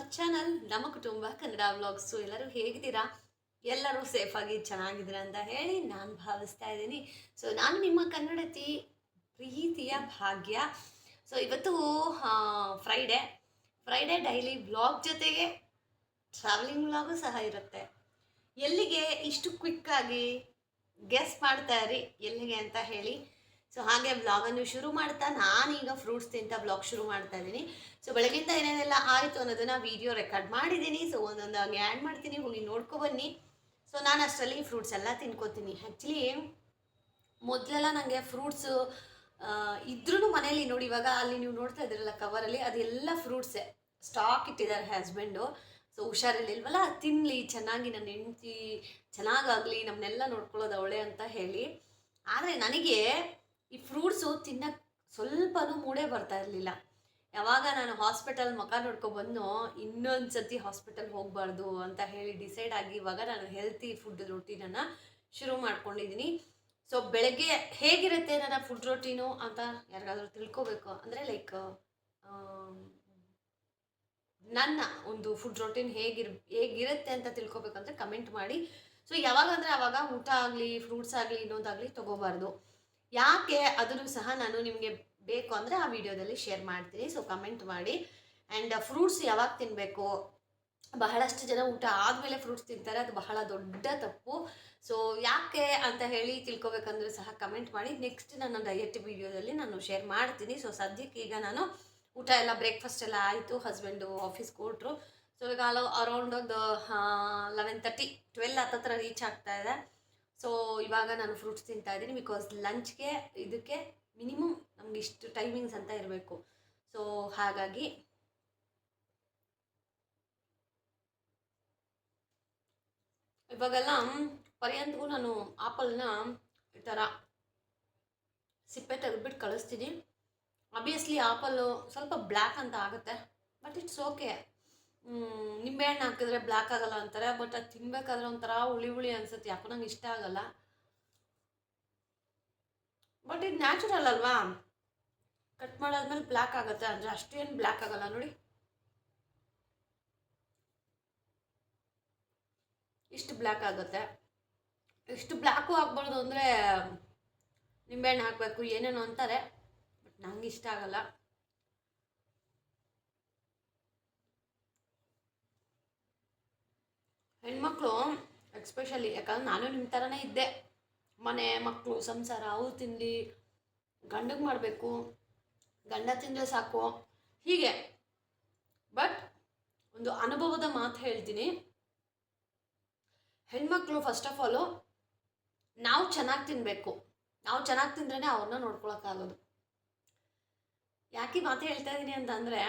Our channel ನಮ್ಮ ಕುಟುಂಬ, Kannada vlogs ಎಲ್ಲರೂ ಹೇಗಿದ್ದೀರಾ? ಎಲ್ಲರೂ ಸೇಫಾಗಿ ಚೆನ್ನಾಗಿದ್ದೀರಾ ಅಂತ ಹೇಳಿ ನಾನು ಭಾವಿಸ್ತಾ ಇದ್ದೀನಿ. ಸೊ ನಾನು ನಿಮ್ಮ ಕನ್ನಡತಿ ಪ್ರೀತಿಯ ಭಾಗ್ಯ. ಸೊ ಇವತ್ತು ಫ್ರೈಡೇ ಫ್ರೈಡೆ ಡೈಲಿ ವ್ಲಾಗ್ ಜೊತೆಗೆ ಟ್ರಾವೆಲಿಂಗ್ ವ್ಲಾಗು ಸಹ ಇರುತ್ತೆ. ಎಲ್ಲಿಗೆ ಇಷ್ಟು ಕ್ವಿಕ್ಕಾಗಿ ಗೆಸ್ ಮಾಡ್ತಾ ಇರಿ? ಎಲ್ಲಿಗೆ ಅಂತ ಹೇಳಿ. ಸೊ ಹಾಗೆ ವ್ಲಾಗನ್ನು ಶುರು ಮಾಡ್ತಾ ನಾನೀಗ ಫ್ರೂಟ್ಸ್ ತಿಂತ ಬ್ಲಾಗ್ ಶುರು ಮಾಡ್ತಾ ಇದ್ದೀನಿ. ಸೊ ಬೆಳಗಿಂದ ಏನೇನೆಲ್ಲ ಆಯಿತು ಅನ್ನೋದನ್ನ ವಿಡಿಯೋ ರೆಕಾರ್ಡ್ ಮಾಡಿದ್ದೀನಿ. ಸೊ ಒಂದೊಂದಾಗಿ ಆ್ಯಡ್ ಮಾಡ್ತೀನಿ, ಹೋಗಿ ನೋಡ್ಕೊ ಬನ್ನಿ. ಸೊ ನಾನು ಅಷ್ಟರಲ್ಲಿ ಫ್ರೂಟ್ಸ್ ಎಲ್ಲ ತಿನ್ಕೋತೀನಿ. ಆ್ಯಕ್ಚುಲಿ ಮೊದಲೆಲ್ಲ ನನಗೆ ಫ್ರೂಟ್ಸು ಇದ್ರೂ ಮನೇಲಿ ನೋಡಿ, ಇವಾಗ ಅಲ್ಲಿ ನೀವು ನೋಡ್ತಾ ಇದ್ದೀರಲ್ಲ ಕವರಲ್ಲಿ ಅದೆಲ್ಲ ಫ್ರೂಟ್ಸೇ ಸ್ಟಾಕ್ ಇಟ್ಟಿದ್ದಾರೆ ಹಸ್ಬೆಂಡು ಸೊ ಹುಷಾರಿರ್ಲಿಲ್ವಲ್ಲ? ತಿನ್ನಲಿ ಚೆನ್ನಾಗಿ ನನ್ನ ಹೆಂಡ್ತಿ, ಚೆನ್ನಾಗಾಗಲಿ ನಮ್ಮನ್ನೆಲ್ಲ ನೋಡ್ಕೊಳ್ಳೋದು ಅವಳೆ ಅಂತ ಹೇಳಿ. ಆದರೆ ನನಗೆ ಈ ಫ್ರೂಟ್ಸು ತಿನ್ನಕ್ಕೆ ಸ್ವಲ್ಪನೂ ಮೂಡೇ ಬರ್ತಾ ಇರಲಿಲ್ಲ. ಯಾವಾಗ ನಾನು ಹಾಸ್ಪಿಟಲ್ ಮುಖ ನೋಡ್ಕೊಬಂದು ಇನ್ನೊಂದು ಸತಿ ಹಾಸ್ಪಿಟಲ್ ಹೋಗಬಾರ್ದು ಅಂತ ಹೇಳಿ ಡಿಸೈಡ್ ಆಗಿ ಇವಾಗ ನಾನು ಹೆಲ್ತಿ ಫುಡ್ ರೊಟೀನನ್ನು ಶುರು ಮಾಡ್ಕೊಂಡಿದ್ದೀನಿ ಸೊ ಬೆಳಗ್ಗೆ ಹೇಗಿರುತ್ತೆ ನನ್ನ ಫುಡ್ ರೊಟೀನು ಅಂತ ಯಾರಿಗಾದ್ರೂ ತಿಳ್ಕೊಬೇಕು ಅಂದರೆ ಲೈಕ್ ನನ್ನ ಒಂದು ಫುಡ್ ರೊಟೀನ್ ಹೇಗಿರ್, ಹೇಗಿರುತ್ತೆ ಅಂತ ತಿಳ್ಕೊಬೇಕಂದ್ರೆ ಕಮೆಂಟ್ ಮಾಡಿ. ಸೊ ಯಾವಾಗ ಅಂದರೆ ಆವಾಗ ಊಟ ಆಗಲಿ ಫ್ರೂಟ್ಸ್ ಆಗಲಿ, ಇನ್ನೊಂದಾಗಲಿ ತೊಗೋಬಾರ್ದು. ಯಾಕೆ ಅದನ್ನು ಸಹ ನಾನು ನಿಮಗೆ ಬೇಕು ಅಂದರೆ ಆ ವಿಡಿಯೋದಲ್ಲಿ ಶೇರ್ ಮಾಡ್ತೀನಿ. ಸೊ ಕಮೆಂಟ್ ಮಾಡಿ. ಆ್ಯಂಡ್ ಫ್ರೂಟ್ಸ್ ಯಾವಾಗ ತಿನ್ನಬೇಕು ಬಹಳಷ್ಟು ಜನ ಊಟ ಆದಮೇಲೆ ಫ್ರೂಟ್ಸ್ ತಿಂತಾರೆ. ಅದು ಬಹಳ ದೊಡ್ಡ ತಪ್ಪು. ಸೊ ಯಾಕೆ ಅಂತ ಹೇಳಿ ತಿಳ್ಕೊಬೇಕಂದ್ರೂ ಸಹ ಕಮೆಂಟ್ ಮಾಡಿ. ನೆಕ್ಸ್ಟ್ ನನ್ನ ಡಯಟ್ ವಿಡಿಯೋದಲ್ಲಿ ನಾನು ಶೇರ್ ಮಾಡ್ತೀನಿ. ಸೊ ಸದ್ಯಕ್ಕೆ ಈಗ ನಾನು ಊಟ ಎಲ್ಲ ಬ್ರೇಕ್ಫಾಸ್ಟ್ ಎಲ್ಲ ಆಯಿತು. ಹಸ್ಬೆಂಡು ಆಫೀಸ್ ಕೊಟ್ಟರು ಸೊ ಈಗ ಅಲೋ ಅರೌಂಡ್ ಒಂದು ಲೆವೆನ್ ತರ್ಟಿ ಟ್ವೆಲ್ ಹತ್ತತ್ರ ರೀಚ್ ಆಗ್ತಾ ಇದೆ. ಸೊ ಇವಾಗ ನಾನು ಫ್ರೂಟ್ಸ್ ತಿಂತಾ ಇದ್ದೀನಿ ಬಿಕಾಸ್ ಲಂಚ್ಗೆ ಇದಕ್ಕೆ ಮಿನಿಮಮ್ ನಮ್ಗೆ ಇಷ್ಟು ಟೈಮಿಂಗ್ಸ್ ಅಂತ ಇರಬೇಕು. ಸೊ ಹಾಗಾಗಿ ಇವಾಗೆಲ್ಲ ಪರ್ಯಂತಗೂ ನಾನು ಆಪಲ್ನ ಈ ಥರ ಸಿಪ್ಪೆ ತೆಗೆದ್ಬಿಟ್ಟು ಕಳಿಸ್ತೀನಿ. ಅಬಿಯಸ್ಲಿ ಆಪಲ್ಲು ಸ್ವಲ್ಪ ಬ್ಲ್ಯಾಕ್ ಅಂತ ಆಗುತ್ತೆ ಬಟ್ ಇಟ್ಸ್ ಓಕೆ ನಿಂಬೆಹಣ್ಣು ಹಾಕಿದ್ರೆ ಬ್ಲ್ಯಾಕ್ ಆಗಲ್ಲ ಅಂತಾರೆ ಬಟ್ ಅದು ತಿನ್ಬೇಕಾದ್ರೆ ಒಂಥರ ಹುಳಿ ಹುಳಿ ಅನ್ಸುತ್ತೆ, ಯಾಕೋ ನಂಗೆ ಇಷ್ಟ ಆಗಲ್ಲ. ಬಟ್ ಇದು ನ್ಯಾಚುರಲ್ ಅಲ್ವಾ? ಕಟ್ ಮಾಡಾದ್ಮೇಲೆ ಬ್ಲ್ಯಾಕ್ ಆಗುತ್ತೆ, ಅಂದರೆ ಅಷ್ಟೇನು ಬ್ಲ್ಯಾಕ್ ಆಗಲ್ಲ ನೋಡಿ. ಇಷ್ಟು ಬ್ಲ್ಯಾಕ್ ಆಗುತ್ತೆ. ಇಷ್ಟು ಬ್ಲ್ಯಾಕು ಆಗ್ಬಾರ್ದು ಅಂದರೆ ನಿಂಬೆಹಣ್ಣು ಹಾಕಬೇಕು, ಏನೇನೋ ಅಂತಾರೆ ಬಟ್ ನಂಗೆ ಇಷ್ಟ ಆಗಲ್ಲ. ಹೆಣ್ಮಕ್ಳು ಎಕ್ಸ್ಪೆಷಲಿ ಯಾಕಂದ್ರೆ ನಾನು ನಿಮ್ಮ ಥರನೇ ಇದ್ದೆ. ಮನೆ ಮಕ್ಕಳು ಸಂಸಾರ ಅವ್ರು ತಿನ್ನಲಿ ಗಂಡಗೆ ಮಾಡಬೇಕು. ಗಂಡ ತಿಂದರೆ ಸಾಕು. ಹೀಗೆ. ಬಟ್ ಒಂದು ಅನುಭವದ ಮಾತು ಹೇಳ್ತೀನಿ. ಹೆಣ್ಮಕ್ಳು ಫಸ್ಟ್ ಆಫ್ ಆಲು ನಾವು ಚೆನ್ನಾಗಿ ತಿನ್ನಬೇಕು ನಾವು ಚೆನ್ನಾಗಿ ತಿಂದ್ರೇ ಅವ್ರನ್ನ ನೋಡ್ಕೊಳಕ್ಕಾಗೋದು. ಯಾಕೆ ಮಾತು ಹೇಳ್ತಾ ಇದ್ದೀನಿ ಅಂತಂದರೆ,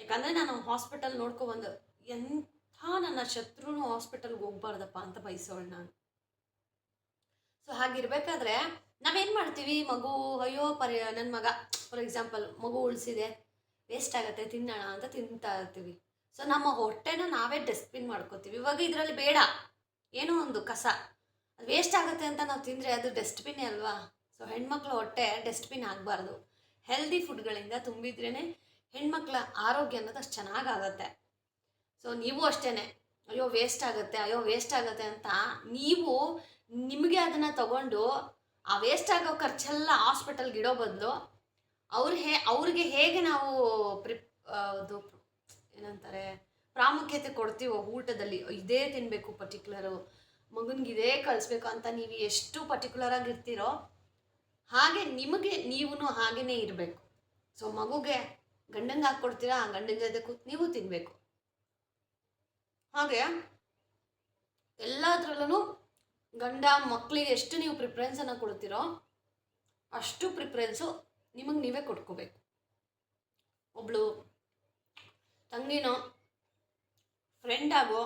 ಯಾಕಂದರೆ ನಾನು ಹಾಸ್ಪಿಟಲ್ ನೋಡ್ಕೊಬಂದು ಎಂಥ ನನ್ನ ಶತ್ರುನು ಹಾಸ್ಪಿಟಲ್ಗೆ ಹೋಗ್ಬಾರ್ದಪ್ಪ ಅಂತ ಬಯಸೋಳು ನಾನು. ಸೊ ಹಾಗಿರ್ಬೇಕಾದ್ರೆ ನಾವೇನು ಮಾಡ್ತೀವಿ? ಮಗು, ಅಯ್ಯೋ, ಪರಿ ನನ್ನ ಮಗ ಫಾರ್ ಎಕ್ಸಾಂಪಲ್ ಮಗು ಉಳಿಸಿದೆ ವೇಸ್ಟ್ ಆಗುತ್ತೆ, ತಿನ್ನೋಣ ಅಂತ ತಿಂತಾ ಇರ್ತೀವಿ. ಸೊ ನಮ್ಮ ಹೊಟ್ಟೆನ ನಾವೇ ಡಸ್ಟ್ಬಿನ್ ಮಾಡ್ಕೋತೀವಿ. ಇವಾಗ ಇದರಲ್ಲಿ ಬೇಡ. ಏನೋ ಒಂದು ಕಸ. ಅದು ವೇಸ್ಟ್ ಆಗುತ್ತೆ ಅಂತ ನಾವು ತಿಂದರೆ ಅದು ಡಸ್ಟ್ಬಿನ್ನೇ ಅಲ್ವಾ? ಸೊ ಹೆಣ್ಮಕ್ಳ ಹೊಟ್ಟೆ ಡಸ್ಟ್ಬಿನ್ ಆಗಬಾರ್ದು. ಹೆಲ್ದಿ ಫುಡ್ಗಳಿಂದ ತುಂಬಿದ್ರೇ ಹೆಣ್ಮಕ್ಳ ಆರೋಗ್ಯ ಅನ್ನೋದು ಅಷ್ಟು ಚೆನ್ನಾಗಾಗತ್ತೆ ಸೊ ನೀವು ಅಷ್ಟೇ ಅಯ್ಯೋ ವೇಸ್ಟ್ ಆಗುತ್ತೆ, ಅಯ್ಯೋ ವೇಸ್ಟ್ ಆಗುತ್ತೆ ಅಂತ ನೀವು ನಿಮಗೆ ಅದನ್ನು ತಗೊಂಡು ಆ ವೇಸ್ಟ್ ಆಗೋ ಖರ್ಚೆಲ್ಲ ಹಾಸ್ಪಿಟಲ್ಗೆ ಇಡೋ ಬದಲು ಅವ್ರು ಹೇ, ಅವ್ರಿಗೆ ಹೇಗೆ ನಾವು ಪ್ರಿಪ್ ಅದು ಏನಂತಾರೆ, ಪ್ರಾಮುಖ್ಯತೆ ಕೊಡ್ತೀವೋ ಊಟದಲ್ಲಿ, ಇದೇ ತಿನ್ನಬೇಕು ಪರ್ಟಿಕ್ಯುಲರು ಮಗನಿಗೆ ಇದೇ ಕಳಿಸ್ಬೇಕು ಅಂತ ನೀವು ಎಷ್ಟು ಪರ್ಟಿಕ್ಯುಲರ್ ಆಗಿರ್ತೀರೋ ಹಾಗೆ ನಿಮಗೆ ನೀವು ಹಾಗೇ ಇರಬೇಕು. ಸೊ ಮಗುಗೆ ಗಂಡಂಗೆ ಹಾಕ್ಕೊಡ್ತೀರಾ, ಆ ಗಂಡನ ಜೊತೆ ಕೂತು ನೀವು ತಿನ್ನಬೇಕು ಹಾಗೆ ಎಲ್ಲದರಲ್ಲೂ ಗಂಡ ಮಕ್ಕಳಿಗೆ ಎಷ್ಟು ನೀವು ಪ್ರಿಫರೆನ್ಸನ್ನು ಕೊಡ್ತೀರೋ ಅಷ್ಟು ಪ್ರಿಫರೆನ್ಸು ನಿಮಗೆ ನೀವೇ ಕೊಟ್ಕೋಬೇಕು. ಒಬ್ಳು ತಂಗಿನೋ ಫ್ರೆಂಡಾಗೋ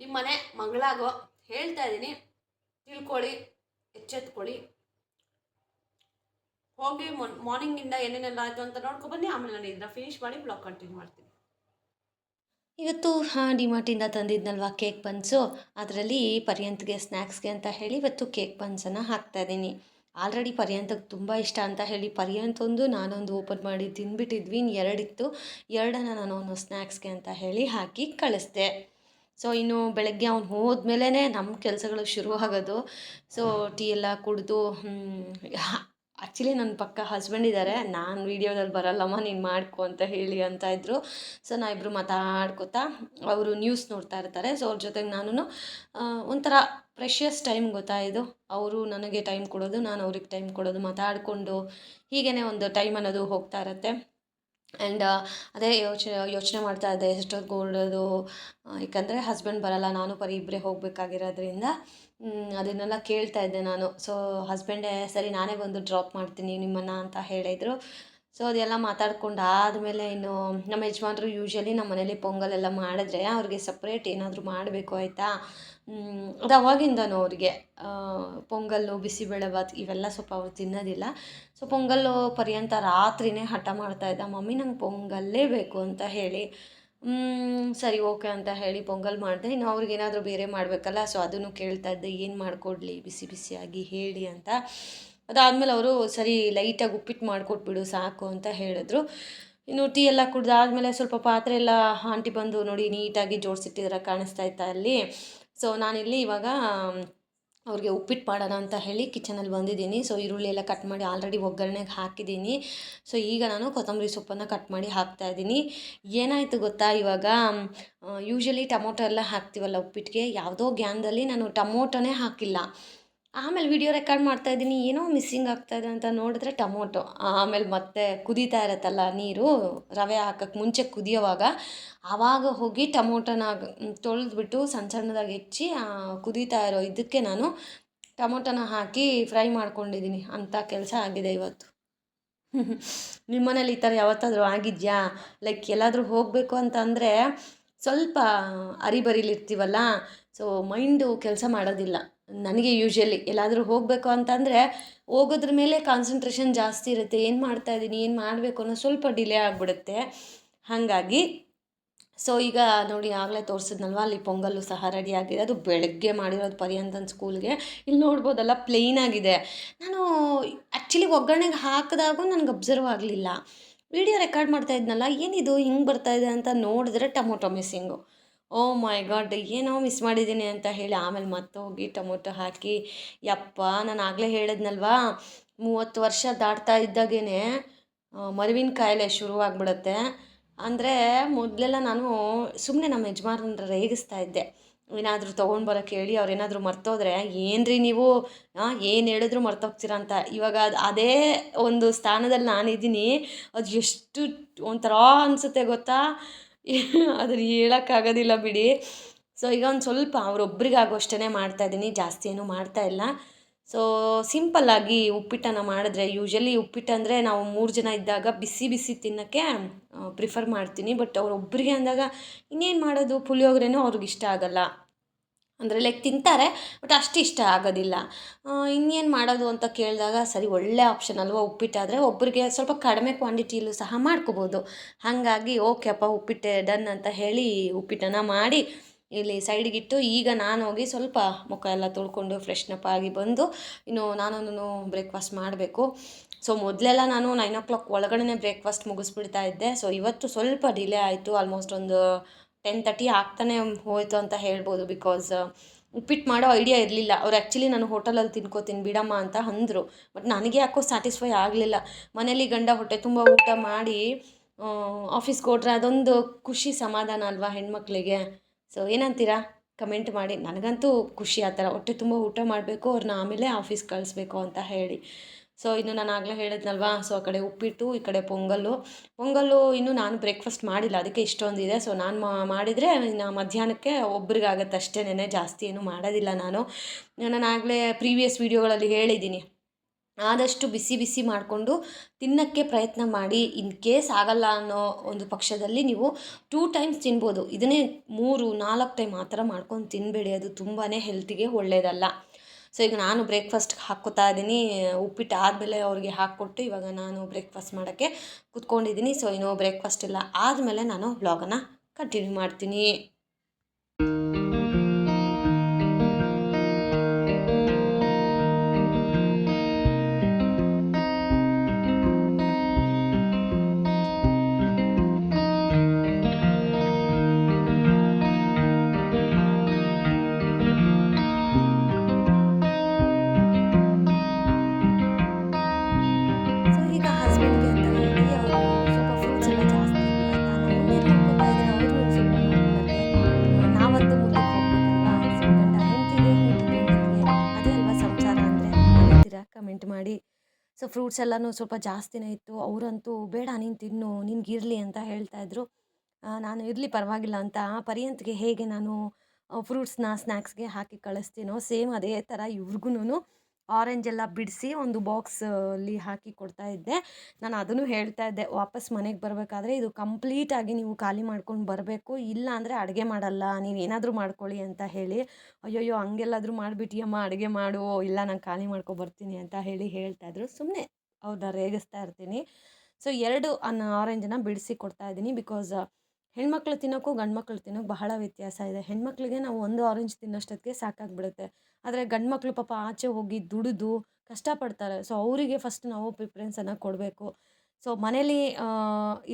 ನಿಮ್ಮ ಮನೆ ಮಗಳಾಗೋ ಹೇಳ್ತಾ ಇದ್ದೀನಿ, ತಿಳ್ಕೊಳ್ಳಿ, ಎಚ್ಚೆತ್ಕೊಳ್ಳಿ. ಹೋಗಿ ಮಾರ್ನಿಂಗಿಂದ ಏನೇನೆಲ್ಲ ಆಯಿತು ಅಂತ ನೋಡ್ಕೊಬನ್ನಿ ಆಮೇಲೆ ನಾನು ಇದನ್ನ ಫಿನಿಶ್ ಮಾಡಿ ಬ್ಲಾಗ್ ಕಂಟಿನ್ಯೂ ಮಾಡ್ತೀನಿ. ಇವತ್ತು, ಹಾಂ ಡಿಮಾರ್ಟಿಂದ ತಂದಿದ್ನಲ್ವ ಕೇಕ್ ಬನ್ಸು. ಅದರಲ್ಲಿ ಪರ್ಯಂತ್ಗೆ ಸ್ನ್ಯಾಕ್ಸ್ಗೆ ಅಂತ ಹೇಳಿ ಇವತ್ತು ಕೇಕ್ ಬನ್ಸನ್ನು ಹಾಕ್ತಾಯಿದ್ದೀನಿ ಆಲ್ರೆಡಿ ಪರ್ಯಂತಕ್ಕೆ ತುಂಬ ಇಷ್ಟ ಅಂತ ಹೇಳಿ ಪರ್ಯಂತೊಂದು ನಾನೊಂದು ಓಪನ್ ಮಾಡಿ ತಿಂದ್ಬಿಟ್ಟಿದ್ವಿ ಎರಡಿತ್ತು. ಎರಡನ್ನ ನಾನು ಅವನು ಸ್ನ್ಯಾಕ್ಸ್ಗೆ ಅಂತ ಹೇಳಿ ಹಾಕಿ ಕಳಿಸ್ದೆ. ಸೊ, ಇನ್ನು ಬೆಳಗ್ಗೆ ಅವ್ನು ಹೋದ್ಮೇಲೆ ನಮ್ಮ ಕೆಲಸಗಳು ಶುರು ಆಗೋದು ಸೊ, ಟೀ ಎಲ್ಲ ಕುಡಿದು ಆ್ಯಕ್ಚುಲಿ ನನ್ನ ಪಕ್ಕ ಹಸ್ಬೆಂಡ್ ಇದ್ದಾರೆ ನಾನು ವೀಡಿಯೋದಲ್ಲಿ ಬರಲ್ಲಮ್ಮ, ನೀನು ಮಾಡ್ಕೊ ಅಂತ ಹೇಳಿ ಅಂತ ಇದ್ದರು ಸೊ ನಾ ಇಬ್ಬರು ಮಾತಾಡ್ಕೋತಾ, ಅವರು ನ್ಯೂಸ್ ನೋಡ್ತಾ ಇರ್ತಾರೆ. ಸೊ ಅವ್ರ ಜೊತೆಗೆ ನಾನು ಒಂಥರ ಪ್ರೆಷಿಯಸ್ ಟೈಮ್ ಗೊತ್ತಾ ಇದು? ಅವರು ನನಗೆ ಟೈಮ್ ಕೊಡೋದು, ನಾನು ಅವ್ರಿಗೆ ಟೈಮ್ ಕೊಡೋದು, ಮಾತಾಡಿಕೊಂಡು ಹೀಗೇ ಒಂದು ಟೈಮ್ ಅನ್ನೋದು ಹೋಗ್ತಾ ಇರುತ್ತೆ. ಆ್ಯಂಡ್ ಅದೇ ಯೋಚನೆ ಯೋಚನೆ ಮಾಡ್ತಾ ಇದ್ದೆ ಎಷ್ಟೊತ್ತು ಹೊರಡೋದು ಯಾಕಂದರೆ ಹಸ್ಬೆಂಡ್ ಬರಲ್ಲ, ನಾನು ಪರಿ ಇಬ್ಬರೇ ಹೋಗಬೇಕಾಗಿರೋದ್ರಿಂದ. ಅದನ್ನೆಲ್ಲ ಕೇಳ್ತಾ ಇದ್ದೆ ನಾನು. ಸೊ ಹಸ್ಬೆಂಡೇ ಸರಿ, ನಾನೇ ಬಂದು ಡ್ರಾಪ್ ಮಾಡ್ತೀನಿ ನಿಮ್ಮನ್ನು ಅಂತ ಹೇಳಿದರು. ಸೊ ಅದೆಲ್ಲ ಮಾತಾಡ್ಕೊಂಡು ಆದಮೇಲೆ ಇನ್ನು ನಮ್ಮ ಯಜಮಾನ್ರು ಯೂಶ್ವಲಿ ನಮ್ಮ ಮನೇಲಿ ಪೊಂಗಲ್ ಎಲ್ಲ ಮಾಡಿದ್ರೆ ಅವ್ರಿಗೆ ಸಪ್ರೇಟ್ ಏನಾದರೂ ಮಾಡಬೇಕು ಆಯಿತಾ? ಅದು ಅವಾಗಿಂದನೂ ಅವ್ರಿಗೆ. ಪೊಂಗಲ್ಲು ಬಿಸಿಬೇಳೆಭಾತ್ ಇವೆಲ್ಲ ಸ್ವಲ್ಪ ಅವ್ರು ತಿನ್ನೋದಿಲ್ಲ. ಸೊ ಪೊಂಗಲ್ಲು ಪರ್ಯಂತ ರಾತ್ರಿನೇ ಹಠ ಮಾಡ್ತಾಯಿದ್ದ ಮಮ್ಮಿ, ನಂಗೆ ಪೊಂಗಲ್ಲೇ ಬೇಕು ಅಂತ ಹೇಳಿ. ಸರಿ, ಓಕೆ ಅಂತ ಹೇಳಿ ಪೊಂಗಲ್ ಮಾಡಿದೆ. ಇನ್ನು ಅವ್ರಿಗೇನಾದರೂ ಬೇರೆ ಮಾಡಬೇಕಲ್ಲ ಸೊ ಅದನ್ನು ಕೇಳ್ತಾ ಇದ್ದೆ, ಏನು ಮಾಡಿಕೊಡ್ಲಿ, ಬಿಸಿ ಬಿಸಿಯಾಗಿ ಹೇಳಿ ಅಂತ. ಅದಾದಮೇಲೆ ಅವರು, ಸರಿ ಲೈಟಾಗಿ ಉಪ್ಪಿಟ್ಟು ಮಾಡಿಕೊಟ್ಬಿಡು, ಸಾಕು ಅಂತ ಹೇಳಿದ್ರು. ಇನ್ನು ಟೀ ಎಲ್ಲ ಕುಡ್ದಾದ್ಮೇಲೆ ಸ್ವಲ್ಪ ಪಾತ್ರೆ ಎಲ್ಲ ಆಂಟಿ ಬಂದು ನೋಡಿ, ನೀಟಾಗಿ ಜೋಡಿಸಿಟ್ಟಿದ್ರೆ, ಕಾಣಿಸ್ತಾ ಇತ್ತಾ ಅಲ್ಲಿ. ಸೊ ನಾನಿಲ್ಲಿ ಇವಾಗ ಅವ್ರಿಗೆ ಉಪ್ಪಿಟ್ಟು ಮಾಡೋಣ ಅಂತ ಹೇಳಿ ಕಿಚನಲ್ಲಿ ಬಂದಿದ್ದೀನಿ. ಸೊ ಈರುಳ್ಳಿ ಎಲ್ಲ ಕಟ್ ಮಾಡಿ ಆಲ್ರೆಡಿ ಒಗ್ಗರಣೆಗೆ ಹಾಕಿದ್ದೀನಿ. ಸೊ ಈಗ ನಾನು ಕೊತ್ತಂಬರಿ ಸೊಪ್ಪನ್ನು ಕಟ್ ಮಾಡಿ ಹಾಕ್ತಾ ಇದ್ದೀನಿ. ಏನಾಯಿತು ಗೊತ್ತಾ? ಇವಾಗ ಯೂಶ್ವಲಿ ಟೊಮೊಟೊ ಎಲ್ಲ ಹಾಕ್ತೀವಲ್ಲ ಉಪ್ಪಿಟ್ಟಿಗೆ? ಯಾವುದೋ ಗ್ಯಾನ್ದಲ್ಲಿ ನಾನು ಟೊಮೊಟೊನೇ ಹಾಕಿಲ್ಲ. ಆಮೇಲೆ ವಿಡಿಯೋ ರೆಕಾರ್ಡ್ ಮಾಡ್ತಾ ಇದ್ದೀನಿ. ಏನೋ ಮಿಸ್ಸಿಂಗ್ ಆಗ್ತಾಯಿದೆ ಅಂತ ನೋಡಿದ್ರೆ ಟೊಮೊಟೊ. ಆಮೇಲೆ ಮತ್ತೆ ಕುದೀತಾ ಇರತ್ತಲ್ಲ ನೀರು, ರವೆ ಹಾಕಕ್ಕೆ ಮುಂಚೆ ಕುದಿಯೋವಾಗ. ಆವಾಗ ಹೋಗಿ ಟೊಮೊಟೊನ ತೊಳೆದ್ಬಿಟ್ಟು ಸಣ್ಣ ಸಣ್ಣದಾಗಿ ಹೆಚ್ಚಿ ಕುದೀತಾ ಇರೋ ಇದಕ್ಕೆ ನಾನು ಟೊಮೊಟೊನ ಹಾಕಿ ಫ್ರೈ ಮಾಡ್ಕೊಂಡಿದ್ದೀನಿ. ಅಂಥ ಕೆಲಸ ಆಗಿದೆ ಇವತ್ತು. ನಿಮ್ಮ ಮನೇಲಿ ಈ ಥರ ಯಾವತ್ತಾದರೂ ಆಗಿದೆಯಾ? ಲೈಕ್ ಎಲ್ಲಾದರೂ ಹೋಗಬೇಕು ಅಂತ ಅಂದರೆ ಸ್ವಲ್ಪ ಅರಿಬರಿಲಿರ್ತೀವಲ್ಲ ಸೊ ಮೈಂಡು ಕೆಲಸ ಮಾಡೋದಿಲ್ಲ. ನನಗೆ ಯೂಶ್ವಲಿ ಎಲ್ಲಾದರೂ ಹೋಗಬೇಕು ಅಂತಂದರೆ ಹೋಗೋದ್ರ ಮೇಲೆ ಕಾನ್ಸಂಟ್ರೇಷನ್ ಜಾಸ್ತಿ ಇರುತ್ತೆ. ಏನು ಮಾಡ್ತಾ ಇದ್ದೀನಿ, ಏನು ಮಾಡಬೇಕು ಅನ್ನೋ ಸ್ವಲ್ಪ ಡಿಲೇ ಆಗಿಬಿಡುತ್ತೆ. ಹಾಗಾಗಿ ಸೊ ಈಗ ನೋಡಿ ಆಗಲೇ ತೋರಿಸಿದ್ನಲ್ವ, ಅಲ್ಲಿ ಪೊಂಗಲ್ಲು ಸಹ ರೆಡಿ ಆಗಿದೆ. ಅದು ಬೆಳಗ್ಗೆ ಮಾಡಿರೋದು ಪರ್ಯಂತನ ಸ್ಕೂಲ್ಗೆ ಇಲ್ಲಿ ನೋಡ್ಬೋದಲ್ಲ ಪ್ಲೇನ್ ಆಗಿದೆ. ನಾನು ಆ್ಯಕ್ಚುಲಿ ಒಗ್ಗರಣೆಗೆ ಹಾಕಿದಾಗೂ ನನಗೆ ಅಬ್ಸರ್ವ್ ಆಗಲಿಲ್ಲ. ವಿಡಿಯೋ ರೆಕಾರ್ಡ್ ಮಾಡ್ತಾ ಇದ್ನಲ್ಲ, ಏನಿದು, ಹಿಂಗೆ ಬರ್ತಾ ಇದೆ ಅಂತ ನೋಡಿದ್ರೆ tomato missing. Oh my god, ಏನೋ ಮಿಸ್ ಮಾಡಿದ್ದೀನಿ ಅಂತ ಹೇಳಿ ಆಮೇಲೆ ಮತ್ತೆ ಹೋಗಿ ಟೊಮೊಟೊ ಹಾಕಿ, ಯಪ್ಪ, ನಾನು ಆಗಲೇ ಹೇಳಿದ್ನಲ್ವಾ, ಮೂವತ್ತು ವರ್ಷ ದಾಟ್ತಾ ಇದ್ದಾಗೇ ಮರುವಿನ ಕಾಯಿಲೆ ಶುರುವಾಗ್ಬಿಡುತ್ತೆ. ಅಂದರೆ ಮೊದಲೆಲ್ಲ ನಾನು ಸುಮ್ಮನೆ ನಮ್ಮ ಯಜಮಾನ್ರ ರೇಗಿಸ್ತಾ ಇದ್ದೆ. ಏನಾದರೂ ತೊಗೊಂಡು ಬರೋಕ್ಕೆ ಹೇಳಿ ಅವ್ರು ಏನಾದರೂ ಮರ್ತೋದ್ರೆ ಏನು ನೀವು? ಏನು ಹೇಳಿದ್ರು ಮರ್ತೋಗ್ತೀರ ಅಂತ. ಇವಾಗ ಅದು ಅದೇ ಒಂದು ಸ್ಥಾನದಲ್ಲಿ ನಾನಿದ್ದೀನಿ. ಅದು ಎಷ್ಟು ಒಂಥರ ಅನಿಸುತ್ತೆ ಗೊತ್ತಾ? ಅದನ್ನು ಹೇಳೋಕ್ಕಾಗೋದಿಲ್ಲ ಬಿಡಿ. ಸೊ, ಈಗ ಒಂದು ಸ್ವಲ್ಪ ಅವ್ರೊಬ್ರಿಗಾಗೋಷ್ಟೇ ಮಾಡ್ತಾಯಿದ್ದೀನಿ ಜಾಸ್ತಿ ಏನೂ ಮಾಡ್ತಾಯಿಲ್ಲ ಸೊ ಸಿಂಪಲ್ಲಾಗಿ ಉಪ್ಪಿಟ್ಟನ್ನು ಮಾಡಿದ್ರೆ ಯೂಶ್ವಲಿ ಉಪ್ಪಿಟ್ಟು ಅಂದರೆ ನಾವು ಮೂರು ಜನ ಇದ್ದಾಗ ಬಿಸಿ ಬಿಸಿ ತಿನ್ನೋಕ್ಕೆ ಪ್ರಿಫರ್ ಮಾಡ್ತೀನಿ. ಬಟ್ ಅವ್ರು ಒಬ್ಬರಿಗೆ ಅಂದಾಗ ಇನ್ನೇನು ಮಾಡೋದು? ಪುಳಿಯೋಗರೆನೂ ಅವ್ರಿಗೆ ಇಷ್ಟ ಆಗೋಲ್ಲ. ಅಂದರೆ ಲೈಕ್ ತಿಂತಾರೆ ಬಟ್ ಅಷ್ಟು ಇಷ್ಟ ಆಗೋದಿಲ್ಲ. ಇನ್ನೇನು ಮಾಡೋದು ಅಂತ ಕೇಳಿದಾಗ ಸರಿ, ಒಳ್ಳೆ ಆಪ್ಷನ್ ಅಲ್ವಾ ಉಪ್ಪಿಟ್ಟಾದರೆ ಒಬ್ಬರಿಗೆ ಸ್ವಲ್ಪ ಕಡಿಮೆ ಕ್ವಾಂಟಿಟಿಯಲ್ಲೂ ಸಹ ಮಾಡ್ಕೋಬೋದು. ಹಾಗಾಗಿ, ಓಕೆ ಅಪ್ಪ, ಉಪ್ಪಿಟ್ಟೆ ಡನ್ ಅಂತ ಹೇಳಿ ಉಪ್ಪಿಟ್ಟನ್ನು ಮಾಡಿ ಇಲ್ಲಿ ಸೈಡಿಗಿಟ್ಟು ಈಗ ನಾನು ಹೋಗಿ ಸ್ವಲ್ಪ ಮುಖ ಎಲ್ಲ ತೊಳ್ಕೊಂಡು ಫ್ರೆಶ್ನಪ್ ಆಗಿ ಬಂದು ಇನ್ನು ನಾನು ಬ್ರೇಕ್ಫಾಸ್ಟ್ ಮಾಡಬೇಕು. ಸೊ ಮೊದಲೆಲ್ಲ ನಾನು ನೈನ್ ಓ ಕ್ಲಾಕ್ ಒಳಗಡೆ ಬ್ರೇಕ್ಫಾಸ್ಟ್ ಮುಗಿಸ್ಬಿಡ್ತಾ ಇದ್ದೆ. ಸೊ ಇವತ್ತು ಸ್ವಲ್ಪ ಡಿಲೇ ಆಯಿತು. ಆಲ್ಮೋಸ್ಟ್ ಒಂದು ಟೆನ್ ತರ್ಟಿ ಆಗ್ತಾನೆ ಹೋಯಿತು ಅಂತ ಹೇಳ್ಬೋದು ಬಿಕಾಸ್ ಉಪ್ಪಿಟ್ಟು ಮಾಡೋ ಐಡಿಯಾ ಇರಲಿಲ್ಲ. ಅವ್ರು ಆ್ಯಕ್ಚುಲಿ ನಾನು ಹೋಟೆಲಲ್ಲಿ ತಿನ್ಕೋತೀನಿ, ಬಿಡಮ್ಮ ಅಂತ ಅಂದರು. ಬಟ್ ನನಗೆ ಯಾಕೋ ಸ್ಯಾಟಿಸ್ಫೈ ಆಗಲಿಲ್ಲ. ಮನೇಲಿ ಗಂಡ ಹೊಟ್ಟೆ ತುಂಬ ಊಟ ಮಾಡಿ ಆಫೀಸ್ಗೆ ಹೋಟ್ರೆ ಅದೊಂದು ಖುಷಿ ಸಮಾಧಾನ ಅಲ್ವಾ ಹೆಣ್ಮಕ್ಳಿಗೆ? ಸೊ ಏನಂತೀರಾ? ಕಮೆಂಟ್ ಮಾಡಿ. ನನಗಂತೂ ಖುಷಿ ಆ ಥರ. ಹೊಟ್ಟೆ ತುಂಬ ಊಟ ಮಾಡಬೇಕು ಅವ್ರನ್ನ ಆಮೇಲೆ ಆಫೀಸ್ ಕಳಿಸ್ಬೇಕು ಅಂತ ಹೇಳಿ. ಸೊ ಇನ್ನು ನಾನು ಆಗಲೇ ಹೇಳಿದ್ನಲ್ವಾ? ಸೊ ಆ ಕಡೆ ಉಪ್ಪಿಟ್ಟು, ಈ ಕಡೆ ಪೊಂಗಲ್ಲು. ಪೊಂಗಲ್ಲು ಇನ್ನೂ ನಾನು ಬ್ರೇಕ್ಫಾಸ್ಟ್ ಮಾಡಿಲ್ಲ. ಅದಕ್ಕೆ ಇಷ್ಟೊಂದಿದೆ ಸೊ ನಾನು ಮಾಡಿದರೆ ಇನ್ನು ಮಧ್ಯಾಹ್ನಕ್ಕೆ ಒಬ್ರಿಗಾಗತ್ತೆ ಅಷ್ಟೇನೆ ಜಾಸ್ತಿ ಏನು ಮಾಡೋದಿಲ್ಲ ನಾನು. ನಾನು ಆಗಲೇ ಪ್ರೀವಿಯಸ್ ವೀಡಿಯೋಗಳಲ್ಲಿ ಹೇಳಿದ್ದೀನಿ. ಆದಷ್ಟು ಬಿಸಿ ಬಿಸಿ ಮಾಡಿಕೊಂಡು ತಿನ್ನೋಕ್ಕೆ ಪ್ರಯತ್ನ ಮಾಡಿ ಇನ್ ಕೇಸ್ ಆಗಲ್ಲ ಅನ್ನೋ ಒಂದು ಪಕ್ಷದಲ್ಲಿ ನೀವು ಟೂ ಟೈಮ್ಸ್ ತಿನ್ಬೋದು. ಇದನ್ನೇ ಮೂರು, ನಾಲ್ಕು ಟೈಮ್ ಆ ಥರ ಮಾಡ್ಕೊಂಡು ತಿನ್ನಬೇಡಿ ಅದು ತುಂಬಾ ಹೆಲ್ತಿಗೆ ಒಳ್ಳೆಯದಲ್ಲ ಸೊ, ಈಗ ನಾನು ಬ್ರೇಕ್ಫಾಸ್ಟ್ಗೆ ಹಾಕ್ಕೋತಾ ಇದ್ದೀನಿ. ಉಪ್ಪಿಟ್ಟು ಆದಮೇಲೆ ಅವ್ರಿಗೆ ಹಾಕ್ಕೊಟ್ಟು ಇವಾಗ ನಾನು ಬ್ರೇಕ್ಫಾಸ್ಟ್ ಮಾಡೋಕ್ಕೆ ಕೂತ್ಕೊಂಡಿದ್ದೀನಿ. ಸೊ, ಇನ್ನು ಬ್ರೇಕ್ಫಾಸ್ಟ್ ಇಲ್ಲ ಆದಮೇಲೆ ನಾನು ಬ್ಲಾಗನ್ನು ಕಂಟಿನ್ಯೂ ಮಾಡ್ತೀನಿ. ಸೊ ಫ್ರೂಟ್ಸ್ ಎಲ್ಲನೂ ಸ್ವಲ್ಪ ಜಾಸ್ತಿನೇ ಇತ್ತು. ಅವರಂತೂ ಬೇಡ ನೀನು ತಿನ್ನು ನಿನಗಿರಲಿ ಅಂತ ಹೇಳ್ತಾಯಿದ್ರು ನಾನು ಇರಲಿ ಪರವಾಗಿಲ್ಲ ಅಂತ ಪರ್ಯಂತ್ಗೆ ಹೇಗೆ ನಾನು ಫ್ರೂಟ್ಸ್ನ ಸ್ನ್ಯಾಕ್ಸ್ಗೆ ಹಾಕಿ ಕಳಿಸ್ತೀನೋ, ಸೇಮ್ ಅದೇ ಥರ ಇವ್ರಿಗೂ ಆರೆಂಜ್ ಎಲ್ಲ ಬಿಡಿಸಿ ಒಂದು ಬಾಕ್ಸ್ ಅಲ್ಲಿ ಹಾಕಿ ಕೊಡ್ತಾ ಇದ್ದೆ. ನಾನು ಅದನ್ನು ಹೇಳ್ತಾ ಇದ್ದೆ, ವಾಪಸ್ ಮನೆಗೆ ಬರಬೇಕಾದ್ರೆ ಇದು ಕಂಪ್ಲೀಟಾಗಿ ನೀವು ಖಾಲಿ ಮಾಡ್ಕೊಂಡು ಬರಬೇಕು, ಇಲ್ಲ ಅಂದರೆ ಅಡುಗೆ ಮಾಡಲ್ಲ, ನೀವು ಏನಾದರೂ ಮಾಡ್ಕೊಳ್ಳಿ ಅಂತ ಹೇಳಿ. ಅಯ್ಯಯ್ಯೋ, ಹಂಗೆಲ್ಲಾದರೂ ಮಾಡಿಬಿಟ್ಟಿಯಮ್ಮ ಅಡುಗೆ ಮಾಡು, ಇಲ್ಲ ನಾನು ಖಾಲಿ ಮಾಡ್ಕೊ ಬರ್ತೀನಿ ಅಂತ ಹೇಳಿ ಹೇಳ್ತಾಯಿದ್ರು ಸುಮ್ಮನೆ ಅವ್ರನ್ನ ರೇಗಿಸ್ತಾ ಇರ್ತೀನಿ. ಸೊ ಎರಡು, ಅನ್ನ ಆರೆಂಜನ್ನು ಬಿಡಿಸಿ ಕೊಡ್ತಾ ಇದ್ದೀನಿ ಬಿಕಾಸ್ ಹೆಣ್ಮಕ್ಳು ತಿನ್ನೋಕ್ಕೂ ಗಂಡು ಮಕ್ಳು ತಿನ್ನೋಕ್ಕೆ ಬಹಳ ವ್ಯತ್ಯಾಸ ಇದೆ. ಹೆಣ್ಮಕ್ಳಿಗೆ ನಾವು ಒಂದು ಆರೆಂಜ್ ತಿನ್ನೋಷ್ಟೊತ್ತಿಗೆ ಸಾಕಾಗ್ಬಿಡುತ್ತೆ. ಆದರೆ ಗಂಡು ಮಕ್ಕಳು ಪಾಪ ಆಚೆ ಹೋಗಿ ದುಡಿದು ಕಷ್ಟಪಡ್ತಾರೆ. ಸೊ ಅವರಿಗೆ ಫಸ್ಟ್ ನಾವು ಪ್ರಿಫರೆನ್ಸನ್ನು ಕೊಡಬೇಕು. ಸೊ ಮನೇಲಿ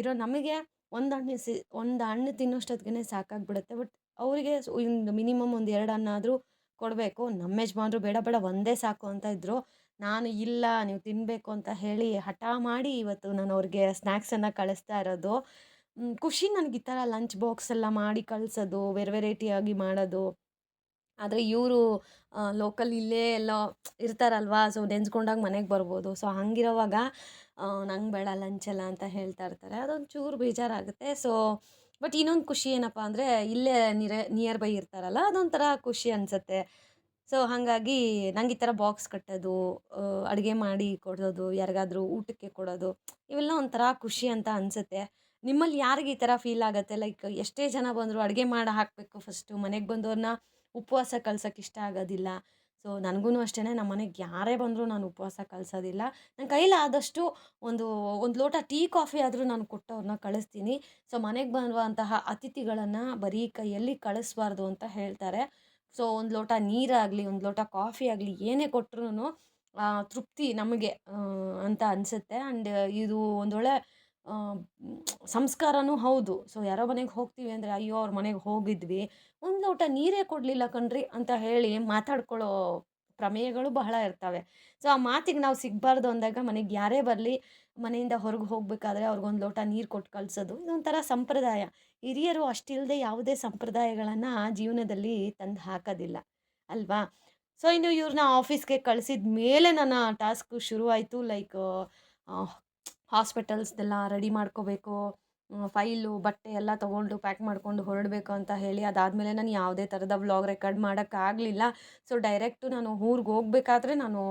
ಇರೋ ನಮಗೆ ಒಂದು ಹಣ್ಣು ಸಿ, ಒಂದು ಹಣ್ಣು ತಿನ್ನೋಷ್ಟೊತ್ತಿಗೆ ಸಾಕಾಗ್ಬಿಡುತ್ತೆ. ಬಟ್ ಅವರಿಗೆ ಒಂದು ಮಿನಿಮಮ್ ಒಂದು ಎರಡು ಹಣ್ಣಾದರೂ ಕೊಡಬೇಕು. ನಮ್ಮ ಯಜಮಾನ್ರು ಬೇಡ ಬೇಡ, ಒಂದೇ ಸಾಕು ಅಂತ ಇದ್ದರು ನಾನು ಇಲ್ಲ, ನೀವು ತಿನ್ನಬೇಕು ಅಂತ ಹೇಳಿ ಹಠ ಮಾಡಿ ಇವತ್ತು ನಾನು ಅವ್ರಿಗೆ ಸ್ನ್ಯಾಕ್ಸನ್ನು ಕಳಿಸ್ತಾ ಇರೋದು. ಖುಷಿ ನನಗೆ ಈ ಥರ ಲಂಚ್ ಬಾಕ್ಸ್ ಎಲ್ಲ ಮಾಡಿ ಕಳಿಸೋದು, ವೆರ್ ವೆರೈಟಿಯಾಗಿ ಮಾಡೋದು. ಆದರೆ ಇವರು ಲೋಕಲ್ ಇಲ್ಲೇ ಎಲ್ಲ ಇರ್ತಾರಲ್ವಾ, ಸೊ ನೆನ್ಸ್ಕೊಂಡಾಗ ಮನೆಗೆ ಬರ್ಬೋದು. ಸೊ ಹಂಗಿರೋವಾಗ ನಂಗೆ ಬೇಡ ಲಂಚೆಲ್ಲ ಅಂತ ಹೇಳ್ತಾ ಇರ್ತಾರೆ. ಅದೊಂದು ಚೂರು ಬೇಜಾರಾಗುತ್ತೆ. ಸೊ, ಬಟ್ ಇನ್ನೊಂದು ಖುಷಿ ಏನಪ್ಪ ಅಂದರೆ, ಇಲ್ಲೇ ನಿರ ನಿಯರ್ ಬೈ ಇರ್ತಾರಲ್ಲ, ಅದೊಂಥರ ಖುಷಿ ಅನಿಸುತ್ತೆ. ಸೊ ಹಾಗಾಗಿ ನಂಗೆ ಈ ಥರ ಬಾಕ್ಸ್ ಕಟ್ಟೋದು ಅಡುಗೆ ಮಾಡಿ ಕೊಡೋದು, ಯಾರಿಗಾದರೂ ಊಟಕ್ಕೆ ಕೊಡೋದು, ಇವೆಲ್ಲ ಒಂಥರ ಖುಷಿ ಅಂತ ಅನಿಸುತ್ತೆ. ನಿಮ್ಮಲ್ಲಿ ಯಾರಿಗೆ ಈ ಥರ ಫೀಲ್ ಆಗುತ್ತೆ? ಲೈಕ್ ಎಷ್ಟೇ ಜನ ಬಂದರೂ ಅಡುಗೆ ಮಾಡಿ ಹಾಕಬೇಕು ಫಸ್ಟು ಮನೆಗೆ ಬಂದವ್ರನ್ನ ಉಪವಾಸ ಕಳ್ಸೋಕ್ಕೆ ಇಷ್ಟ ಆಗೋದಿಲ್ಲ. ಸೊ ನನಗೂ ಅಷ್ಟೇ ನಮ್ಮ ಮನೆಗೆ ಯಾರೇ ಬಂದರೂ ನಾನು ಉಪವಾಸ ಕಳ್ಸೋದಿಲ್ಲ. ನನ್ನ ಕೈಲಾದಷ್ಟು ಒಂದು ಒಂದು ಲೋಟ ಟೀ, ಕಾಫಿ ಆದರೂ ನಾನು ಕೊಟ್ಟವ್ರನ್ನ ಕಳಿಸ್ತೀನಿ. ಸೊ ಮನೆಗೆ ಬರುವಂತಹ ಅತಿಥಿಗಳನ್ನು ಬರೀ ಕೈಯಲ್ಲಿ ಕಳಿಸ್ಬಾರ್ದು ಅಂತ ಹೇಳ್ತಾರೆ. ಸೊ ಒಂದು ಲೋಟ ನೀರಾಗಲಿ, ಒಂದು ಲೋಟ ಕಾಫಿ ಆಗಲಿ, ಏನೇ ಕೊಟ್ರೂ ತೃಪ್ತಿ ನಮಗೆ ಅಂತ ಅನಿಸುತ್ತೆ. ಆ್ಯಂಡ್ ಇದು ಒಂದೊಳ್ಳೆ ಆ, ಸಂಸ್ಕಾರನೂ ಹೌದು. ಸೊ ಯಾರೋ ಮನೆಗೆ ಹೋಗ್ತೀವಿ ಅಂದರೆ ಅಯ್ಯೋ ಅವ್ರ ಮನೆಗೆ ಹೋಗಿದ್ವಿ. ಒಂದು ಲೋಟ ನೀರೇ ಕೊಡಲಿಲ್ಲ ಕಣ್ರಿ ಅಂತ ಹೇಳಿ ಮಾತಾಡ್ಕೊಳ್ಳೋ ಪ್ರಮೇಯಗಳು ಬಹಳ ಇರ್ತವೆ. ಸೊ ಆ ಮಾತಿಗೆ ನಾವು ಸಿಗಬಾರ್ದು ಅಂದಾಗ ಮನೆಗೆ ಯಾರೇ ಬರಲಿ ಮನೆಯಿಂದ ಹೊರಗೆ ಹೋಗಬೇಕಾದ್ರೆ ಅವ್ರಿಗೊಂದು ಲೋಟ ನೀರು ಕೊಟ್ಟು ಕಳಿಸೋದು. ಇದೊಂಥರ ಸಂಪ್ರದಾಯ. ಹಿರಿಯರು ಅಷ್ಟಿಲ್ಲದೆ ಯಾವುದೇ ಸಂಪ್ರದಾಯಗಳನ್ನು ಜೀವನದಲ್ಲಿ ತಂದು ಹಾಕೋದಿಲ್ಲ. ಅಲ್ವಾ? ಸೊ ಇನ್ನು ಇವ್ರನ್ನ ಆಫೀಸ್ಗೆ ಕಳಿಸಿದ ಮೇಲೆ ನನ್ನ ಟಾಸ್ಕ್ ಶುರುವಾಯಿತು. ಲೈಕ್ ಹಾಸ್ಪಿಟಲ್ಸ್ದೆಲ್ಲ ರೆಡಿ ಮಾಡ್ಕೋಬೇಕು ಫೈಲು, ಬಟ್ಟೆ ಎಲ್ಲ ತೊಗೊಂಡು ಪ್ಯಾಕ್ ಮಾಡಿಕೊಂಡು ಹೊರಡಬೇಕು ಅಂತ ಹೇಳಿ ಅದಾದಮೇಲೆ ನಾನು ಯಾವುದೇ ಥರದ ವ್ಲಾಗ್ ರೆಕಾರ್ಡ್ ಮಾಡೋಕ್ಕಾಗಲಿಲ್ಲ. ಸೊ, ಡೈರೆಕ್ಟು ನಾನು ಊರಿಗೆ ಹೋಗ್ಬೇಕಾದ್ರೆ ನಾನು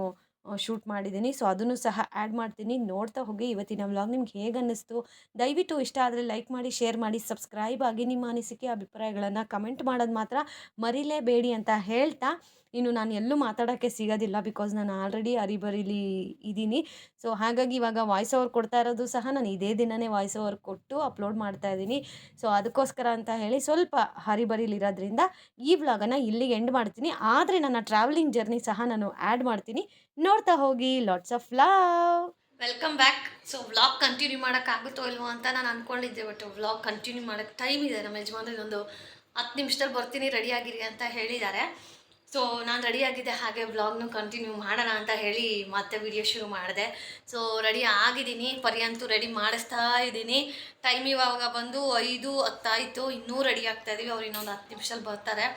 ಶೂಟ್ ಮಾಡಿದ್ದೀನಿ. ಸೊ ಅದನ್ನು ಸಹ ಆ್ಯಡ್ ಮಾಡ್ತೀನಿ. ನೋಡ್ತಾ ಹೋಗಿ ಇವತ್ತಿನ ವ್ಲಾಗ್ ನಿಮ್ಗೆ ಹೇಗೆ ಅನ್ನಿಸ್ತು? ದಯವಿಟ್ಟು ಇಷ್ಟ ಆದರೆ ಲೈಕ್ ಮಾಡಿ ಶೇರ್ ಮಾಡಿ ಸಬ್ಸ್ಕ್ರೈಬ್ ಆಗಿ ನಿಮ್ಮ ಅನಿಸಿಕೆ, ಅಭಿಪ್ರಾಯಗಳನ್ನು ಕಮೆಂಟ್ ಮಾಡೋದು ಮಾತ್ರ ಮರಿಲೇಬೇಡಿ ಅಂತ ಹೇಳ್ತಾ ಇನ್ನು ನಾನು ಎಲ್ಲೂ ಮಾತಾಡೋಕ್ಕೆ ಸಿಗೋದಿಲ್ಲ ಬಿಕಾಸ್ ನಾನು ಆಲ್ರೆಡಿ ಅರಿಬರಿಲಿ ಇದ್ದೀನಿ ಸೊ ಹಾಗಾಗಿ ಇವಾಗ ವಾಯ್ಸ್ ಓವರ್ ಕೊಡ್ತಾ ಇರೋದು ಸಹ ನಾನು ಇದೇ ದಿನವೇ ವಾಯ್ಸ್ ಓವರ್ ಕೊಟ್ಟು ಅಪ್ಲೋಡ್ ಮಾಡ್ತಾ ಇದ್ದೀನಿ ಸೊ ಅದಕ್ಕೋಸ್ಕರ ಅಂತ ಹೇಳಿ ಸ್ವಲ್ಪ ಹರಿಬರಿಲಿರೋದ್ರಿಂದ ಈ ವ್ಲಾಗನ್ನು ಇಲ್ಲಿಗೆ ಎಂಡ್ ಮಾಡ್ತೀನಿ. ಆದರೆ ನನ್ನ ಟ್ರಾವೆಲಿಂಗ್ ಜರ್ನಿ ಸಹ ನಾನು ಆ್ಯಡ್ ಮಾಡ್ತೀನಿ. ನೋಡ್ತಾ ಹೋಗಿ. Lots of love welcome back so vlog continue ಮಾಡೋಕ್ಕಾಗುತ್ತೋ ಇಲ್ವೋ ಅಂತ ನಾನು ಅಂದ್ಕೊಂಡಿದ್ದೆ ಬಟ್ ವ್ಲಾಗ್ ಕಂಟಿನ್ಯೂ ಮಾಡೋಕ್ಕೆ ಟೈಮ್ ಇದೆ. ನಮ್ಮ ಯಜಮಾನ್ರಿ ಒಂದು ಹತ್ತು ನಿಮಿಷದಲ್ಲಿ ಬರ್ತೀನಿ ರೆಡಿಯಾಗಿರಿ ಅಂತ ಹೇಳಿದ್ದಾರೆ. ಸೊ ನಾನು ರೆಡಿಯಾಗಿದ್ದೆ ಹಾಗೆ ವ್ಲಾಗ್ನು ಕಂಟಿನ್ಯೂ ಮಾಡೋಣ ಅಂತ ಹೇಳಿ ಮತ್ತೆ ವಿಡಿಯೋ ಶುರು ಮಾಡಿದೆ. ಸೊ ರೆಡಿ ಆಗಿದ್ದೀನಿ, ಪರ್ಯಂತೂ ರೆಡಿ ಮಾಡಿಸ್ತಾ ಇದ್ದೀನಿ. ಟೈಮ್ ಇವಾಗ ಬಂದು ಐದು ಹತ್ತಾಯಿತು, ಇನ್ನೂ ರೆಡಿ ಆಗ್ತಾ ಇದೀವಿ. ಅವ್ರು ಇನ್ನೊಂದು ಹತ್ತು ನಿಮಿಷದಲ್ಲಿ ಬರ್ತಾರೆ.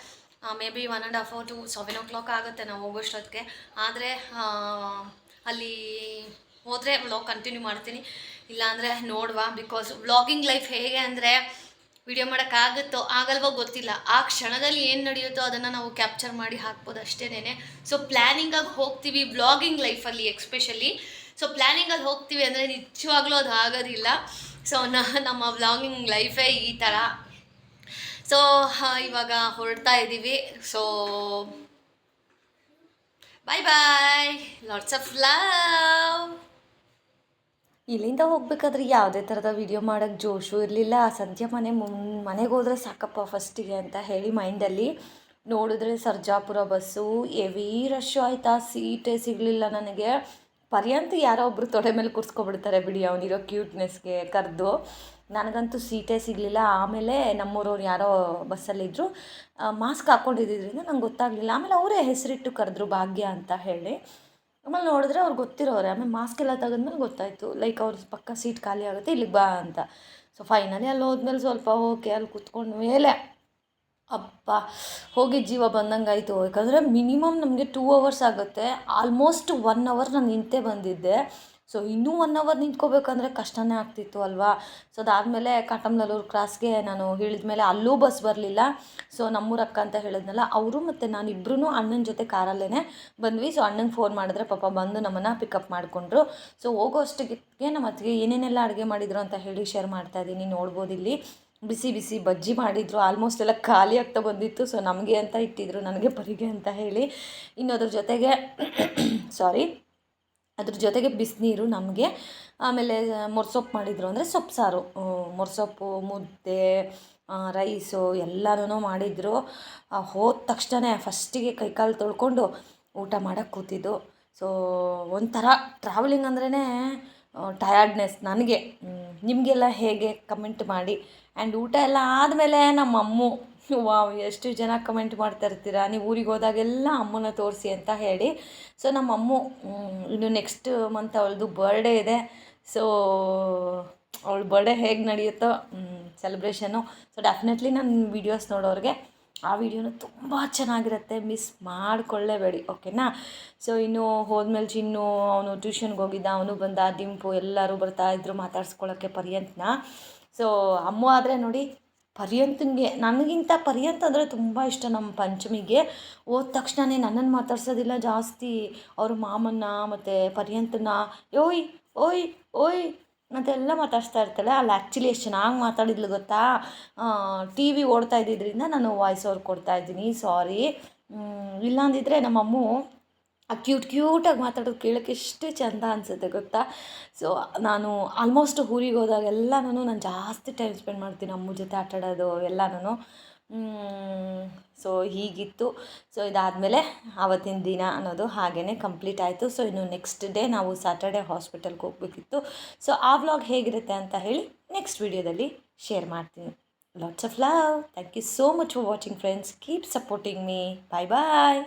Maybe one and half to seven o'clock ಆಗುತ್ತೆ ನಾವು ಹೋಗೋಷ್ಟೊತ್ತಿಗೆ ಆದರೆ ಅಲ್ಲಿ ಹೋದರೆ ವ್ಲಾಗ್ ಕಂಟಿನ್ಯೂ ಮಾಡ್ತೀನಿ. ಇಲ್ಲಾಂದರೆ ನೋಡುವ ಬಿಕಾಸ್ ವ್ಲಾಗಿಂಗ್ ಲೈಫ್ ಹೇಗೆ ಅಂದರೆ ವಿಡಿಯೋ ಮಾಡೋಕ್ಕಾಗುತ್ತೋ ಆಗಲ್ವೋ ಗೊತ್ತಿಲ್ಲ. ಆ ಕ್ಷಣದಲ್ಲಿ ಏನು ನಡೆಯುತ್ತೋ ಅದನ್ನು ನಾವು ಕ್ಯಾಪ್ಚರ್ ಮಾಡಿ ಹಾಕ್ಬೋದು ಅಷ್ಟೇನೆ ಸೊ ಪ್ಲ್ಯಾನಿಂಗಾಗಿ ಹೋಗ್ತೀವಿ ವ್ಲಾಗಿಂಗ್ ಲೈಫಲ್ಲಿ ಎಕ್ಸ್ಪೆಷಲಿ ಸೊ ಪ್ಲ್ಯಾನಿಂಗಲ್ಲಿ ಹೋಗ್ತೀವಿ ಅಂದರೆ ನಿಜವಾಗ್ಲೂ ಅದು ಆಗೋದಿಲ್ಲ. ಸೊ ನಮ್ಮ ವ್ಲಾಗಿಂಗ್ ಲೈಫೇ ಈ ಥರ ಸೊ ಇವಾಗ ಹೊರಡ್ತಾ ಇದ್ದೀವಿ so bye bye lots of love ಇಲ್ಲಿಂದ ಹೋಗ್ಬೇಕಾದ್ರೆ ಯಾವುದೇ ಥರದ ವಿಡಿಯೋ ಮಾಡೋಕ್ಕೆ ಜೋಶು ಇರಲಿಲ್ಲ. ಸಂಧ್ಯಾ ಮನೆ ಮುನ್, ಮನೆಗೆ ಹೋದ್ರೆ ಸಾಕಪ್ಪ ಫಸ್ಟಿಗೆ ಅಂತ ಹೇಳಿ ಮೈಂಡಲ್ಲಿ ನೋಡಿದ್ರೆ ಸರ್ಜಾಪುರ ಬಸ್ಸು ಎವಿ ರಶ್ಶು ಆಯಿತಾ? ಸೀಟೇ ಸಿಗಲಿಲ್ಲ ನನಗೆ. ಪರ್ಯಂತ ಯಾರೋ ಒಬ್ಬರು ತೊಡೆ ಮೇಲೆ ಕೂರಿಸ್ಕೊಬಿಡ್ತಾರೆ ಬಿಡಿ ಅವನಿರೋ ಕ್ಯೂಟ್ನೆಸ್ಗೆ ಕರೆದು. ನನಗಂತೂ ಸೀಟೇ ಸಿಗಲಿಲ್ಲ. ಆಮೇಲೆ ನಮ್ಮೂರವ್ರು ಯಾರೋ ಬಸ್ಸಲ್ಲಿದ್ದರು ಮಾಸ್ಕ್ ಹಾಕ್ಕೊಂಡಿದ್ದರಿಂದ ನಂಗೆ ಗೊತ್ತಾಗಲಿಲ್ಲ. ಆಮೇಲೆ ಅವರೇ ಹೆಸರಿಟ್ಟು ಕರೆದ್ರು ಭಾಗ್ಯ ಅಂತ ಹೇಳಿ. ಆಮೇಲೆ ನೋಡಿದ್ರೆ ಅವ್ರು ಗೊತ್ತಿರೋರೆ. ಆಮೇಲೆ ಮಾಸ್ಕ್ ಎಲ್ಲ ತೆಗೆದ್ಮೇಲೆ ಗೊತ್ತಾಯಿತು. ಲೈಕ್ ಅವ್ರ ಪಕ್ಕ ಸೀಟ್ ಖಾಲಿ ಆಗುತ್ತೆ, ಇಲ್ಲಿಗೆ ಬಾ ಅಂತ. ಸೊ ಫೈನಲಿ ಅಲ್ಲಿ ಹೋದ್ಮೇಲೆ ಸ್ವಲ್ಪ ಓಕೆ, ಅಲ್ಲಿ ಕುತ್ಕೊಂಡು ಮೇಲೆ ಅಪ್ಪ ಹೋಗಿ ಜೀವ ಬಂದಂಗಾಯಿತು. ಯಾಕಂದರೆ ಮಿನಿಮಮ್ ನಮಗೆ ಟೂ ಅವರ್ಸ್ ಆಗುತ್ತೆ. ಆಲ್ಮೋಸ್ಟ್ ಒನ್ ಅವರ್ ನಾನು ನಿಂತೇ ಬಂದಿದ್ದೆ. ಸೊ ಇನ್ನೂ ಒನ್ ಅವರ್ ನಿಂತ್ಕೋಬೇಕಂದ್ರೆ ಕಷ್ಟನೇ ಆಗ್ತಿತ್ತು ಅಲ್ವಾ? ಸೊ ಅದಾದಮೇಲೆ ಕಾಟಮ್ನಲ್ಲೂರು ಕ್ರಾಸ್ಗೆ ನಾನು ಇಳಿದ ಮೇಲೆ ಅಲ್ಲೂ ಬಸ್ ಬರಲಿಲ್ಲ. ಸೊ ನಮ್ಮೂರ ಅಕ್ಕ ಅಂತ ಹೇಳಿದ್ನಲ್ಲ, ಅವರು ಮತ್ತು ನಾನು ಇಬ್ಬರೂ ಅಣ್ಣನ ಜೊತೆ ಕಾರಲ್ಲೇ ಬಂದ್ವಿ. ಸೊ ಅಣ್ಣಂಗೆ ಫೋನ್ ಮಾಡಿದ್ರೆ ಪಾಪ ಬಂದು ನಮ್ಮನ್ನು ಪಿಕಪ್ ಮಾಡಿಕೊಂಡ್ರು. ಸೊ ಹೋಗೋ ಅಷ್ಟಿಗೆ ನಮ್ಮ ಅತ್ತಿಗೆ ಏನೇನೆಲ್ಲ ಅಡುಗೆ ಮಾಡಿದ್ರು ಅಂತ ಹೇಳಿ ಶೇರ್ ಮಾಡ್ತಾ ಇದ್ದೀನಿ, ನೋಡ್ಬೋದು ಇಲ್ಲಿ. ಬಿಸಿ ಬಿಸಿ ಬಜ್ಜಿ ಮಾಡಿದರು ಆಲ್ಮೋಸ್ಟ್ ಎಲ್ಲ ಖಾಲಿ ಆಗ್ತಾ ಬಂದಿತ್ತು. ಸೊ ನಮಗೆ ಅಂತ ಇಟ್ಟಿದ್ರು, ನನಗೆ ಪರಿಗೆ ಅಂತ ಹೇಳಿ. ಇನ್ನೋದ್ರ ಜೊತೆಗೆ ಸಾರಿ ಅದ್ರ ಜೊತೆಗೆ ಬಿಸಿನೀರು ನಮಗೆ, ಆಮೇಲೆ ಮೊರ್ಸೊಪ್ಪು ಮಾಡಿದರು ಅಂದರೆ ಸೊಪ್ಪು ಸಾರು ಮೊರ್ಸೊಪ್ಪು, ಮುದ್ದೆ ರೈಸು ಎಲ್ಲನೂ ಮಾಡಿದರು. ಹೋದ ತಕ್ಷಣ ಫಸ್ಟಿಗೆ ಕೈಕಾಲು ತೊಳ್ಕೊಂಡು ಊಟ ಮಾಡೋಕ್ಕೆ ಕೂತಿದ್ದು. ಸೊ, ಒಂಥರ ಟ್ರಾವೆಲಿಂಗ್ ಅಂದ್ರೇ ಟಯರ್ಡ್ನೆಸ್ ನನಗೆ. ನಿಮಗೆಲ್ಲ ಹೇಗೆ ಕಮೆಂಟ್ ಮಾಡಿ. ಆ್ಯಂಡ್ ಊಟ ಎಲ್ಲ ಆದಮೇಲೆ ನಮ್ಮ ಅಮ್ಮು ವಾವ್, ಎಷ್ಟು ಜನ ಕಮೆಂಟ್ ಮಾಡ್ತಾ ಇರ್ತೀರಾ? ನೀವು ಊರಿಗೆ ಹೋದಾಗೆಲ್ಲ ಅಮ್ಮನ ತೋರಿಸಿ ಅಂತ ಹೇಳಿ. ಸೊ ನಮ್ಮ ಅಮ್ಮು ಇನ್ನು ನೆಕ್ಸ್ಟ್ ಮಂತ್ ಅವಳದು ಬರ್ಡೇ ಇದೆ. ಸೊ ಅವಳ ಬರ್ಡೇ ಹೇಗೆ ನಡೆಯುತ್ತೋ ಸೆಲೆಬ್ರೇಷನು ಸೊ ಡೆಫಿನೆಟ್ಲಿ ನನ್ನ ವೀಡಿಯೋಸ್ ನೋಡೋರಿಗೆ ಆ ವಿಡಿಯೋನು ತುಂಬ ಚೆನ್ನಾಗಿರುತ್ತೆ. ಮಿಸ್ ಮಾಡಿಕೊಳ್ಳೇಬೇಡಿ ಓಕೆನಾ ಸೊ ಇನ್ನು ಹೋದ್ಮೇಲೆ ಚಿನ್ನು ಅವನು ಟ್ಯೂಷನ್ಗೆ ಹೋಗಿದ್ದ, ಅವನು ಬಂದ, ದಿಂಪು ಎಲ್ಲರೂ ಬರ್ತಾ ಇದ್ರು ಮಾತಾಡ್ಸ್ಕೊಳ್ಳೋಕ್ಕೆ ಪರ್ಯಂತನ. ಸೊ ಅಮ್ಮ ಆದರೆ ನೋಡಿ ಪರ್ಯಂತನಿಗೆ ನನಗಿಂತ ಪರ್ಯಂತ ಅಂದರೆ ತುಂಬ ಇಷ್ಟ ನಮ್ಮ ಪಂಚಮಿಗೆ. ಹೋದ ತಕ್ಷಣನೇ ನನ್ನನ್ನು ಮಾತಾಡ್ಸೋದಿಲ್ಲ ಜಾಸ್ತಿ. ಅವ್ರ ಮಾಮನ್ನ ಮತ್ತು ಪರ್ಯಂತನ ಓಯ್ ಓಯ್ ಓಯ್ ಅಂತೆಲ್ಲ ಮಾತಾಡ್ಸ್ತಾ ಇರ್ತಾಳೆ. ಅಲ್ಲಿ ಆ್ಯಕ್ಚುಲಿ ಎಷ್ಟು ಚೆನ್ನಾಗಿ ಮಾತಾಡಿದ್ಲು ಗೊತ್ತಾ? ಟಿ ವಿ ಓಡ್ತಾ ಇದ್ದಿದ್ದರಿಂದ ನಾನು ವಾಯ್ಸ್ ಓವರ್ ಕೊಡ್ತಾ ಇದ್ದೀನಿ. ಸಾರಿ ಇಲ್ಲಾಂದಿದ್ರೆ ನಮ್ಮ ಅಮ್ಮು ಆ ಕ್ಯೂಟ್ ಕ್ಯೂಟಾಗಿ ಮಾತಾಡೋದು ಕೇಳೋಕ್ಕೆ ಎಷ್ಟು ಚಂದ ಅನಿಸುತ್ತೆ ಗೊತ್ತಾ? ಸೊ ನಾನು ಆಲ್ಮೋಸ್ಟ್ ಊರಿಗೆ ಹೋದಾಗೆಲ್ಲ ನಾನು ನಾನು ಜಾಸ್ತಿ ಟೈಮ್ ಸ್ಪೆಂಡ್ ಮಾಡ್ತೀನಿ ಅಮ್ಮ ಜೊತೆ ಆಟ ಆಡೋದು ನಾನು ಸೊ ಹೀಗಿತ್ತು. ಸೊ ಇದಾದಮೇಲೆ ಆವತ್ತಿನ ದಿನ ಅನ್ನೋದು ಹಾಗೇ ಕಂಪ್ಲೀಟ್ ಆಯಿತು. ಸೊ ಇನ್ನು ನೆಕ್ಸ್ಟ್ ಡೇ ನಾವು ಸ್ಯಾಟರ್ಡೆ ಹಾಸ್ಪಿಟಲ್ಗೆ ಹೋಗಬೇಕಿತ್ತು. ಸೊ ಆ ವ್ಲಾಗ್ ಹೇಗಿರುತ್ತೆ ಅಂತ ಹೇಳಿ ನೆಕ್ಸ್ಟ್ ವಿಡಿಯೋದಲ್ಲಿ ಶೇರ್ ಮಾಡ್ತೀನಿ. Lots of love thank you so much for watching friends keep supporting me bye bye